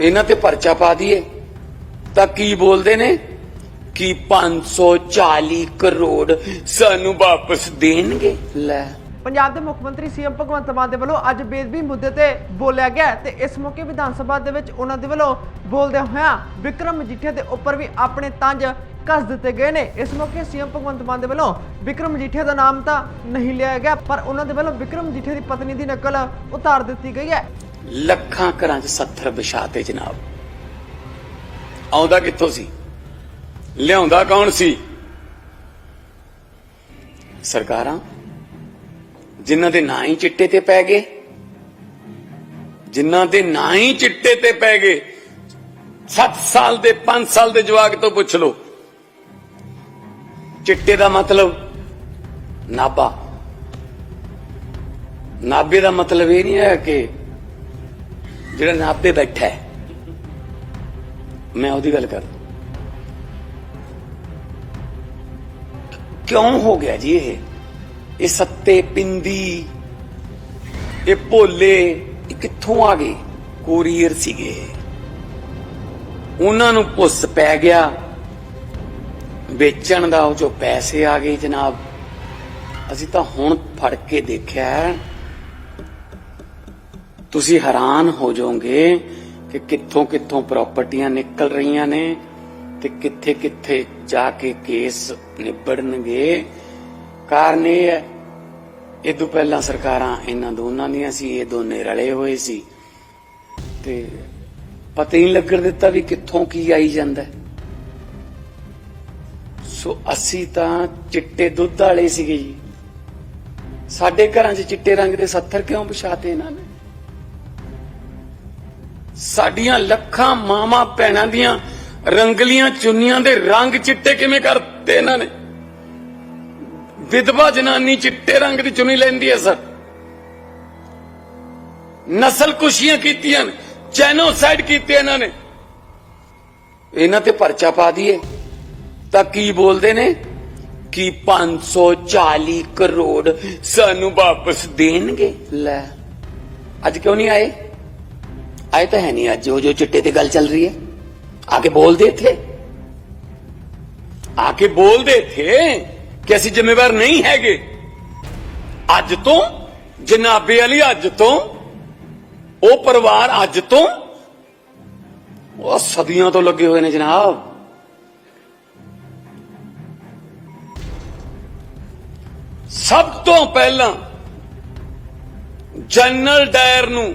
ਇਹਨਾਂ ਤੇ ਪਰਚਾ ਪਾ ਦਈਏ। ਤਾਂ ਕੀ ਬੋਲਦੇ ਨੇ? ਕਿ 540 ਕਰੋੜ ਸਾਨੂੰ ਵਾਪਸ ਦੇਣਗੇ। ਲੈ। ਪੰਜਾਬ ਦੇ ਮੁੱਖ ਮੰਤਰੀ ਸੀਐਮ ਭਗਵੰਤ ਮਾਨ ਦੇ ਵੱਲੋਂ ਅੱਜ ਬੇਦਬੀ ਮੁੱਦੇ ਤੇ ਬੋਲਿਆ ਗਿਆ ਤੇ ਇਸ ਮੌਕੇ ਵਿਧਾਨ ਸਭਾ ਦੇ ਵਿੱਚ ਉਹਨਾਂ ਦੇ ਵੱਲੋਂ ਬੋਲਦਿਆਂ ਹੋਇਆਂ ਵਿਕਰਮ ਮਜੀਠੀਆ ਦੇ ਉੱਪਰ ਵੀ ਆਪਣੇ ਤੰਜ ਕੱਸ ਦਿੱਤੇ ਗਏ ਨੇ। ਇਸ ਮੌਕੇ ਸੀਐਮ ਭਗਵੰਤ ਮਾਨ ਦੇ ਵੱਲੋਂ ਵਿਕਰਮ ਮਜੀਠੀਆ ਦਾ ਨਾਮ ਤਾਂ ਨਹੀਂ ਲਿਆ ਗਿਆ, ਪਰ ਉਹਨਾਂ ਦੇ ਵੱਲੋਂ ਵਿਕਰਮ ਮਜੀਠੀਆ ਦੀ ਪਤਨੀ ਦੀ ਨਕਲ ਉਤਾਰ ਦਿੱਤੀ ਗਈ ਹੈ। ਲੱਖਾਂ ਘਰਾਂ 'ਚ 70 ਵਿਛਾਤੇ ਜਨਾਬ। ਆਉਂਦਾ ਕਿੱਥੋਂ ਸੀ? ਲਿਆਉਂਦਾ ਕੌਣ ਸੀ? ਸਰਕਾਰਾਂ, ਜਿਨ੍ਹਾਂ ਦੇ ਨਾਂ ਹੀ ਚਿੱਟੇ ਤੇ ਪੈ ਗਏ, ਜਿਨ੍ਹਾਂ ਦੇ ਨਾਂ ਹੀ ਚਿੱਟੇ ਤੇ ਪੈ ਗਏ 7 ਸਾਲ ਦੇ 5 ਸਾਲ ਦੇ ਜਵਾਕ ਤੋਂ ਪੁੱਛ ਲਓ। ਚਿੱਟੇ ਦਾ ਮਤਲਬ ਨਾਬਾ। ਨਾਬੇ ਦਾ ਮਤਲਬ ਇਹ ਨਹੀਂ ਹੈ ਕਿ ਜਿਹੜਾ ਨਾਭੇ ਬੈਠਾ ਹੈ, ਮੈਂ ਉਹਦੀ ਗੱਲ ਕਰ ਕਿਉਂ ਹੋ ਗਿਆ ਜੀ ਇਹ? ਇਹ ਸੱਤੇ ਪਿੰਦੀ, ਇਹ ਭੋਲੇ, ਇਹ ਕਿੱਥੋਂ ਆ ਗਏ? ਕੋਰੀਅਰ ਸੀਗੇ। ਉਹਨਾਂ ਨੂੰ ਪੁੱਸ ਪੈ ਗਿਆ। ਵੇਚਣ ਦਾ ਉਹ ਚੋਂ ਪੈਸੇ ਆ ਗਏ ਜਨਾਬ। ਅਸੀਂ ਤਾਂ ਹੁਣ ਫੜ ਕੇ ਦੇਖਿਆ ਹੈ। ਤੁਸੀਂ ਹੈਰਾਨ ਹੋ ਜਾਓਗੇ ਕਿ ਕਿੱਥੋਂ ਕਿੱਥੋਂ ਪ੍ਰਾਪਰਟੀਆਂ ਨਿਕਲ ਰਹੀਆਂ ਨੇ ਤੇ ਕਿੱਥੇ ਕਿੱਥੇ ਜਾ ਕੇ ਕੇਸ ਨਿਬੜਨਗੇ। ਕਾਰਨ ਇਹ ਹੈ, ਇਹ ਤੋਂ ਪਹਿਲਾਂ ਸਰਕਾਰਾਂ ਇਹਨਾਂ ਦੋਨਾਂ ਦੀਆਂ ਸੀ, ਇਹ ਦੋਨੇ ਰਲੇ ਹੋਏ ਸੀ। ਤੇ ਪਤਾ ਹੀ ਨਹੀਂ ਲੱਗਣ ਦਿੱਤਾ ਵੀ ਕਿੱਥੋਂ ਕੀ ਆਈ ਜਾਂਦਾ ਸੋ ਅਸੀਂ ਤਾਂ ਚਿੱਟੇ ਦੁੱਧ ਵਾਲੇ ਸੀਗੇ ਜੀ। ਸਾਡੇ ਘਰਾਂ 'ਚ ਚਿੱਟੇ ਰੰਗ ਦੇ 70 ਕਿਉਂ ਵਿਛਾਤੇ ਇਹਨਾਂ ਨੇ? ਸਾਡੀਆਂ ਲੱਖਾਂ ਮਾਵਾਂ ਭੈਣਾਂ ਦੀਆਂ ਰੰਗਲੀਆਂ ਚੁੰਨੀਆਂ ਦੇ ਰੰਗ ਚਿੱਟੇ ਕਿਵੇਂ ਕਰਤੇ ਇਹਨਾਂ ਨੇ? ਵਿਧਵਾ ਜਨਾਨੀ ਚਿੱਟੇ ਰੰਗ ਦੀ ਚੁੰਨੀ ਲੈਂਦੀ ਹੈ, ਸਰ। ਨਸਲ ਕੁਸ਼ੀਆਂ ਕੀਤੀਆਂ ਨੇ, ਜੈਨੋਸਾਈਡ ਕੀਤੇ ਇਹਨਾਂ ਨੇ। ਇਹਨਾਂ ਤੇ ਪਰਚਾ ਪਾ ਦਈਏ। ਤਾਂ ਕੀ ਬੋਲਦੇ ਨੇ? ਕਿ 540 ਕਰੋੜ ਸਾਨੂੰ ਵਾਪਸ ਦੇਣਗੇ? ਲੈ, ਅੱਜ ਕਿਉਂ ਨਹੀਂ ਆਏ? ਆਏ ਤਾਂ ਹੈ ਨਹੀਂ ਅੱਜ ਜੋ ਜੋ ਚਿੱਟੇ ਤੇ ਗੱਲ ਚੱਲ ਰਹੀ ਹੈ। ਆ ਕੇ ਬੋਲਦੇ ਇੱਥੇ? ਆ ਕੇ ਬੋਲਦੇ ਇੱਥੇ ਕਿ ਅਸੀਂ ਜ਼ਿੰਮੇਵਾਰ ਨਹੀਂ ਹੈਗੇ। ਅੱਜ ਤੋਂ, ਜਨਾਬੇ ਵਾਲੀ ਅੱਜ ਤੋਂ, ਉਹ ਪਰਿਵਾਰ ਅੱਜ ਤੋਂ, ਉਹ ਸਦੀਆਂ ਤੋਂ ਲੱਗੇ ਹੋਏ ਨੇ ਜਨਾਬ। ਸਭ ਤੋਂ ਪਹਿਲਾਂ ਜਨਰਲ ਡਾਇਰ ਨੂੰ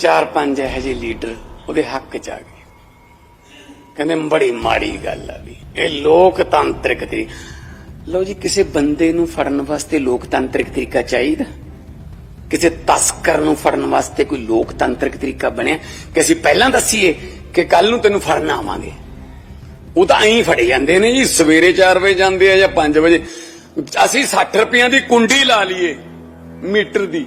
ਚਾਰ ਪੰਜ ਇਹੋ ਜਿਹੇ ਲੀਡਰ ਉਹਦੇ ਹੱਕ ਚ ਆ ਗਏ। ਕਹਿੰਦੇ, ਬੜੀ ਮਾੜੀ ਗੱਲ ਆ ਵੀ। ਇਹ ਲੋਕਤੰਤਰਿਕ ਤਰੀ ਲਓ ਜੀ, ਕਿਸੇ ਬੰਦੇ ਨੂੰ ਫੜਨ ਵਾਸਤੇ ਲੋਕਤੰਤਰਿਕ ਤਰੀਕਾ ਚਾਹੀਦਾ? ਕਿਸੇ ਤਸਕਰ ਨੂੰ ਫੜਨ ਵਾਸਤੇ ਕੋਈ ਲੋਕਤੰਤਰਿਕ ਤਰੀਕਾ ਬਣਿਆ? ਕਿ ਅਸੀਂ ਪਹਿਲਾਂ ਦੱਸੀਏ ਕਿ ਕੱਲ ਨੂੰ ਤੈਨੂੰ ਫੜਨ ਆਵਾਂਗੇ। ਉਹ ਤਾਂ ਐਂ ਫੜੇ ਜਾਂਦੇ ਨੇ ਜੀ, ਸਵੇਰੇ 4 ਵਜੇ ਜਾਂਦੇ ਆ ਜਾਂ 5 ਵਜੇ। ਅਸੀਂ 60 ਰੁਪਈਆਂ ਦੀ ਕੁੰਡੀ ਲਾ ਲਈਏ, ਮੀਟਰ ਦੀ।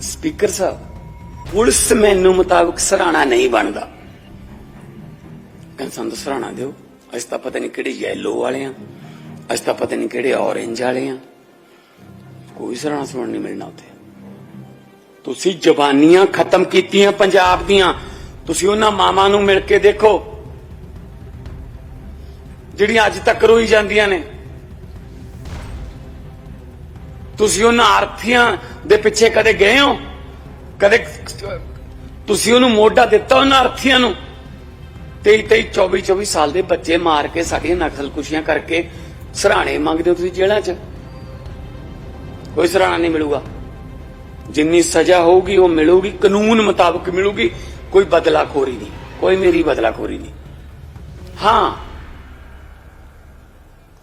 ਸਪੀਕਰ ਸਾਹਿਬ, ਪੁਲਿਸ ਮੈਨੂੰ ਮੁਤਾਬਕ ਸਰਾਣਾ ਨਹੀਂ ਬਣਦਾ। ਕਹਿੰਦੇ, ਸਾਨੂੰ ਤਾਂ ਸਰਾਣਾ ਦਿਓ। ਅਸੀਂ ਤਾਂ ਪਤਾ ਨਹੀਂ ਕਿਹੜੇ ਯੈਲੋ ਵਾਲੇ ਆ। ਅਸੀਂ ਤਾਂ ਪਤਾ ਨਹੀਂ ਕਿਹੜੇ ਔਰੇਂਜ ਵਾਲੇ ਆ। ਕੋਈ ਸਰਾਣਾ ਸੁਣਨ ਨਹੀਂ ਮਿਲਣਾ ਉੱਥੇ। ਤੁਸੀਂ ਜ਼ਬਾਨੀਆਂ ਖਤਮ ਕੀਤੀਆਂ ਪੰਜਾਬ ਦੀਆਂ। ਤੁਸੀਂ ਉਹਨਾਂ ਮਾਵਾਂ ਨੂੰ ਮਿਲ ਕੇ ਦੇਖੋ, ਜਿਹੜੀਆਂ ਅੱਜ ਤੱਕ ਰੋਈ ਜਾਂਦੀਆਂ ਨੇ। ਤੁਸੀਂ ਉਹਨਾਂ ਆਰਥੀਆਂ ਦੇ ਪਿੱਛੇ ਕਦੇ ਗਏ ਹੋ? ਕਦੇ, ਤੁਸੀਂ ਉਹਨੂੰ ਮੋਢਾ ਦਿੱਤਾ ਉਹਨਾਂ ਆਰਥੀਆਂ ਨੂੰ? 23 23 24 24 ਸਾਲ ਦੇ ਬੱਚੇ ਮਾਰ ਕੇ ਸਾਡੀਆਂ ਨਕਲਕੁਸ਼ੀਆਂ ਕਰਕੇ ਸਰਾਣੇ ਮੰਗਦੇ ਹੋ ਤੁਸੀਂ ਜੇਲ੍ਹਾਂ 'ਚ? ਕੋਈ ਸਰਾਣਾ ਨਹੀਂ ਮਿਲੂਗਾ। ਜਿੰਨੀ ਸਜ਼ਾ ਹੋਊਗੀ, ਉਹ ਮਿਲੂਗੀ, ਕਾਨੂੰਨ ਮੁਤਾਬਕ ਮਿਲੂਗੀ, ਕੋਈ ਬਦਲਾਖੋਰੀ ਨਹੀਂ, ਕੋਈ ਮੇਰੀ ਬਦਲਾਖੋਰੀ ਨਹੀਂ। ਹਾਂ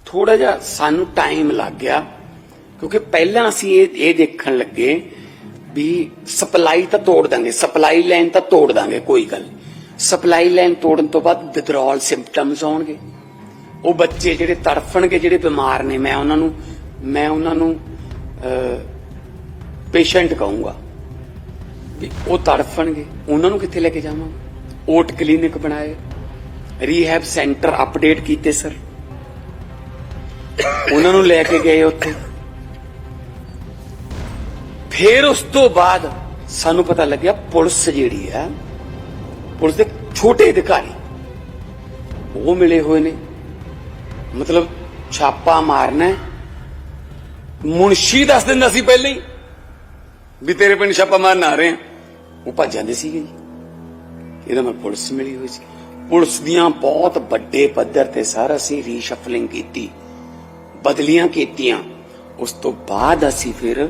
ਥੋੜਾ ਜਿਹਾ ਸਾਨੂੰ ਟਾਈਮ ਲੱਗ ਗਿਆ। ਕਿਉਂਕਿ ਪਹਿਲਾਂ ਅਸੀਂ ਇਹ ਇਹ ਦੇਖਣ ਲੱਗੇ ਵੀ ਸਪਲਾਈ ਤਾਂ ਤੋੜ ਦਾਂਗੇ, ਸਪਲਾਈ ਲਾਈਨ ਤਾਂ ਤੋੜ ਦਾਂਗੇ, ਕੋਈ ਗੱਲ ਸਪਲਾਈ ਲਾਈਨ ਤੋੜਨ ਤੋਂ ਬਾਅਦ ਵਿਦਰੋਲ ਸਿੰਪਟਮਸ ਆਉਣਗੇ। ਉਹ ਬੱਚੇ ਜਿਹੜੇ ਤੜਫਣਗੇ, ਜਿਹੜੇ ਬਿਮਾਰ ਨੇ, ਮੈਂ ਉਹਨਾਂ ਨੂੰ, ਮੈਂ ਉਹਨਾਂ ਨੂੰ ਪੇਸ਼ੈਂਟ ਕਹੂੰਗਾ ਵੀ ਉਹ ਤੜਫਣਗੇ, ਉਹਨਾਂ ਨੂੰ ਕਿੱਥੇ ਲੈ ਕੇ ਜਾਵਾਂ ਓਟ ਕਲੀਨਿਕ ਬਣਾਏ ਰੀਹੈਬ ਸੈਂਟਰ ਅਪਡੇਟ ਕੀਤੇ ਸਰ ਉਹਨਾਂ ਨੂੰ ਲੈ ਕੇ ਗਏ ਉੱਥੇ। ਫਿਰ ਉਸ ਤੋਂ ਬਾਅਦ ਸਾਨੂੰ ਪਤਾ ਲੱਗਿਆ ਪੁਲਿਸ ਜਿਹੜੀ ਹੈ, ਪੁਲਿਸ ਦੇ ਛੋਟੇ ਅਧਿਕਾਰੀ, ਉਹ ਮਿਲੇ ਹੋਏ ਨੇ। ਮਤਲਬ ਛਾਪਾ ਮਾਰਨਾ ਮੁਨਸ਼ੀ ਦੱਸ ਦਿੰਦਾ ਸੀ ਪਹਿਲਾਂ ਹੀ ਵੀ ਤੇਰੇ ਪਿੰਡ ਛਾਪਾ ਮਾਰਨ ਆ ਰਹੇ ਆ। ਉਹ ਭੱਜ ਜਾਂਦੇ ਸੀਗੇ ਜੀ। ਇਹਦਾ ਮੈਂ ਪੁਲਿਸ ਮਿਲੀ ਹੋਈ ਸੀ। ਪੁਲਿਸ ਦੀਆਂ ਬਹੁਤ ਵੱਡੇ ਪੱਧਰ ਤੇ ਸਾਰਾ ਅਸੀਂ ਰੀਸ਼ਫਲਿੰਗ ਕੀਤੀ, ਬਦਲੀਆਂ ਕੀਤੀਆਂ। ਉਸ ਤੋਂ ਬਾਅਦ ਅਸੀਂ ਫਿਰ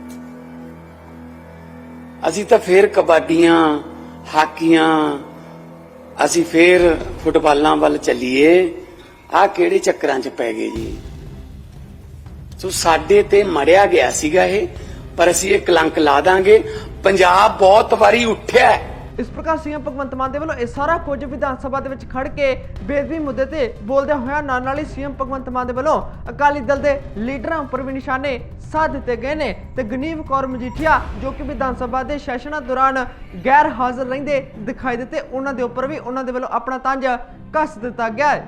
ਅਸੀਂ ਤਾਂ ਫੇਰ ਕਬੱਡੀਆਂ, ਹਾਕੀਆਂ, ਅਸੀਂ ਫੇਰ ਫੁੱਟਬਾਲਾਂ ਵੱਲ ਚੱਲੀਏ। ਆਹ ਕਿਹੜੇ ਚੱਕਰਾਂ 'ਚ ਪੈ ਗਏ ਜੀ? ਸੋ ਸਾਡੇ ਤੇ ਮੜਿਆ ਗਿਆ ਸੀਗਾ ਇਹ, ਪਰ ਅਸੀਂ ਇਹ ਕਲੰਕ ਲਾ ਦਾਂਗੇ। ਪੰਜਾਬ ਬਹੁਤ ਵਾਰੀ ਉੱਠਿਆ ਇਸ ਪ੍ਰਕਾਰ ਸੀਐਮ ਭਗਵੰਤ ਮਾਨ ਦੇ ਵੱਲੋਂ ਇਹ ਸਾਰਾ ਕੁਝ ਵਿਧਾਨ ਸਭਾ ਦੇ ਵਿੱਚ ਖੜ ਕੇ ਬੇਦਬੀ ਮੁੱਦੇ ਤੇ ਬੋਲਦਿਆਂ ਹੋਇਆ ਨਾਲ ਨਾਲ ਹੀ ਸੀਐਮ ਭਗਵੰਤ ਮਾਨ ਦੇ ਵੱਲੋਂ ਅਕਾਲੀ ਦਲ ਦੇ ਲੀਡਰਾਂ ਉੱਪਰ ਵੀ ਨਿਸ਼ਾਨੇ ਸਾਧ ਦਿੱਤੇ ਗਏ ਨੇ ਤੇ ਗਨੀਵ ਕੌਰ ਮਜੀਠੀਆ ਜੋ ਕਿ ਵਿਧਾਨ ਸਭਾ ਦੇ ਸੈਸ਼ਨਾਂ ਦੌਰਾਨ ਗੈਰ ਹਾਜ਼ਰ ਰਹਿੰਦੇ ਦਿਖਾਈ ਦਿੱਤੇ, ਉਹਨਾਂ ਦੇ ਉੱਪਰ ਵੀ ਉਹਨਾਂ ਦੇ ਵੱਲੋਂ ਆਪਣਾ ਤੰਜ ਕੱਸ ਦਿੱਤਾ ਗਿਆ ਹੈ।